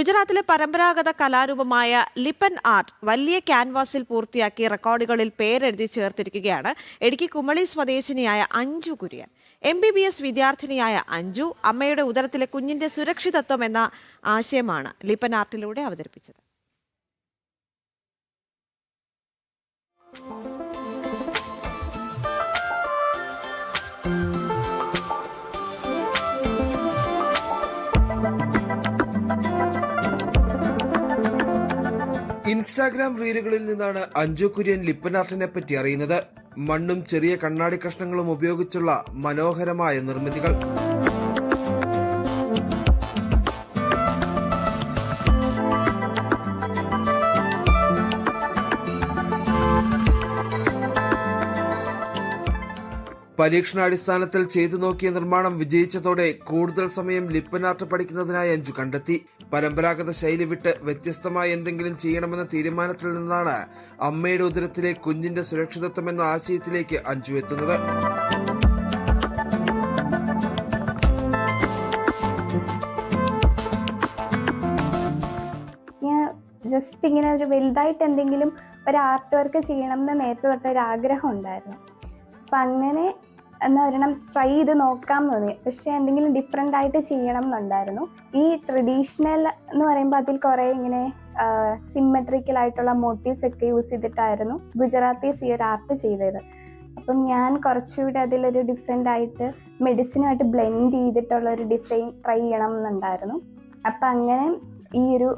ഗുജറാത്തിലെ പരമ്പരാഗത കലാരൂപമായ ലിപ്പൻ ആർട്ട് വലിയ ക്യാൻവാസിൽ പൂർത്തിയാക്കി റെക്കോർഡുകളിൽ പേരെഴുതി ചേർത്തിരിക്കുകയാണ്. ഇടുക്കി കുമളി സ്വദേശിനിയായ Anju Kurian. M B B S വിദ്യാർത്ഥിനിയായ Anju അമ്മയുടെ ഉദരത്തിലെ കുഞ്ഞിന്റെ സുരക്ഷിതത്വം എന്ന ആശയമാണ് ലിപ്പൻ ആർട്ടിലൂടെ അവതരിപ്പിച്ചത്. ഇൻസ്റ്റാഗ്രാം റീലുകളിൽ നിന്നാണ് അഞ്ജു കുര്യൻ ലിപ്പനാർട്ടിനെ പറ്റി അറിയുന്നത്. മണ്ണും ചെറിയ കണ്ണാടി കഷ്ണങ്ങളും ഉപയോഗിച്ചുള്ള മനോഹരമായ നിർമ്മിതികൾ. പരീക്ഷണാടിസ്ഥാനത്തിൽ ചെയ്തു നോക്കിയ നിർമ്മാണം വിജയിച്ചതോടെ കൂടുതൽ സമയം ലിപ്പനാർട്ട് പഠിക്കുന്നതിനായി അഞ്ചു കണ്ടെത്തി. പരമ്പരാഗത ശൈലി വിട്ട് വ്യത്യസ്തമായി എന്തെങ്കിലും ചെയ്യണമെന്ന തീരുമാനത്തിൽ നിന്നാണ് അമ്മയുടെ ഉദരത്തിലെ കുഞ്ഞിന്റെ സുരക്ഷിതത്വം എന്ന ആശയത്തിലേക്ക് അഞ്ചു എത്തുന്നത്. ജസ്റ്റ് ഇങ്ങനെ ഒരു വലുതായിട്ട് എന്തെങ്കിലും ഒരു ആർട്ട് വർക്ക് ചെയ്യണം എന്ന് നേരത്തെ തൊട്ട് ഒരു ആഗ്രഹം ഉണ്ടായിരുന്നു. അപ്പം അങ്ങനെ എന്നാ ഒരെണ്ണം ട്രൈ ചെയ്ത് നോക്കാം എന്ന് തോന്നി. പക്ഷേ എന്തെങ്കിലും ഡിഫറെന്റ് ആയിട്ട് ചെയ്യണം എന്നുണ്ടായിരുന്നു. ഈ ട്രഡീഷണൽ എന്ന് പറയുമ്പോൾ അതിൽ കുറേ ഇങ്ങനെ സിമ്മെട്രിക്കൽ ആയിട്ടുള്ള മോട്ടീവ്സ് ഒക്കെ യൂസ് ചെയ്തിട്ടായിരുന്നു ഗുജറാത്തീസ് ഈ ഒരു ആർട്ട് ചെയ്തത്. അപ്പം ഞാൻ കുറച്ചുകൂടി അതിലൊരു ഡിഫറെന്റ് ആയിട്ട് മെഡിസിനുമായിട്ട് ബ്ലെൻഡ് ചെയ്തിട്ടുള്ള ഒരു ഡിസൈൻ ട്രൈ ചെയ്യണം എന്നുണ്ടായിരുന്നു. അപ്പം അങ്ങനെ ഈ ഒരു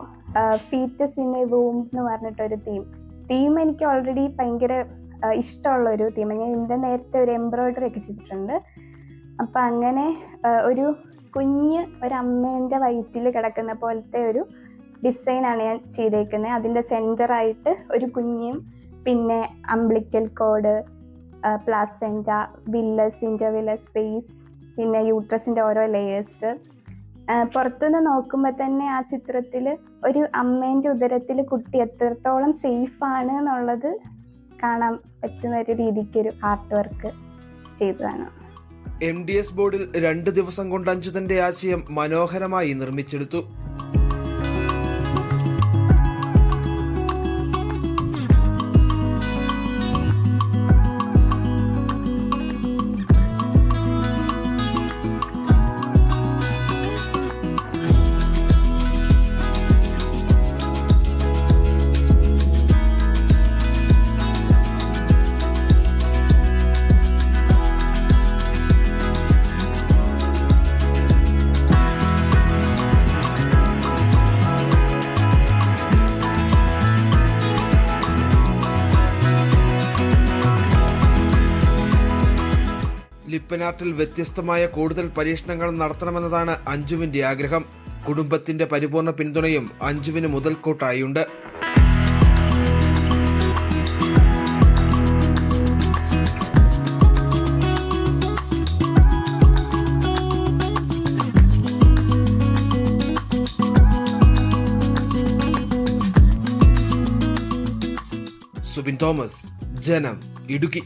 ഫീറ്റസ് ഇൻ എ വൂം എന്ന് പറഞ്ഞിട്ടൊരു തീം തീം എനിക്ക് ഓൾറെഡി ഭയങ്കര ഇഷ്ടമുള്ള ഒരു തീം ഞാൻ ഇതിന്റെ നേരത്തെ ഒരു എംബ്രോയിഡറി ഒക്കെ ചെയ്തിട്ടുണ്ട്. അപ്പം അങ്ങനെ ഒരു കുഞ്ഞ് ഒരു അമ്മേന്റെ വയറ്റിൽ കിടക്കുന്ന പോലത്തെ ഒരു ഡിസൈനാണ് ഞാൻ ചെയ്തേക്കുന്നത് അതിന്റെ സെന്ററായിട്ട് ഒരു കുഞ്ഞും പിന്നെ umbilical cord placenta villus intervillous space പിന്നെ യൂട്രസിന്റെ ഓരോ ലെയേഴ്സ് പുറത്തുനിന്ന് നോക്കുമ്പോൾ തന്നെ ആ ചിത്രത്തിൽ ഒരു അമ്മേന്റെ ഉദരത്തിൽ കുട്ടി എത്രത്തോളം സേഫാണ് എന്നുള്ളത് കാണാൻ പറ്റുന്ന ഒരു രീതിക്ക് ഒരു ആർട്ട് വർക്ക് ചെയ്തതാണ്. എം ഡി എസ് ബോർഡിൽ രണ്ട് ദിവസം കൊണ്ട് അഞ്ചുതന്റെ ആശയം മനോഹരമായി നിർമ്മിച്ചെടുത്തു. ലിപ്പനാർട്ടിൽ വ്യത്യസ്തമായ കൂടുതൽ പരീക്ഷണങ്ങൾ നടത്തണമെന്നതാണ് അഞ്ജുവിന്റെ ആഗ്രഹം. കുടുംബത്തിന്റെ പരിപൂർണ പിന്തുണയും അഞ്ജുവിന് മുതൽക്കൂട്ടായുണ്ട്. സുബിൻ തോമസ് ജനം ഇടുക്കി.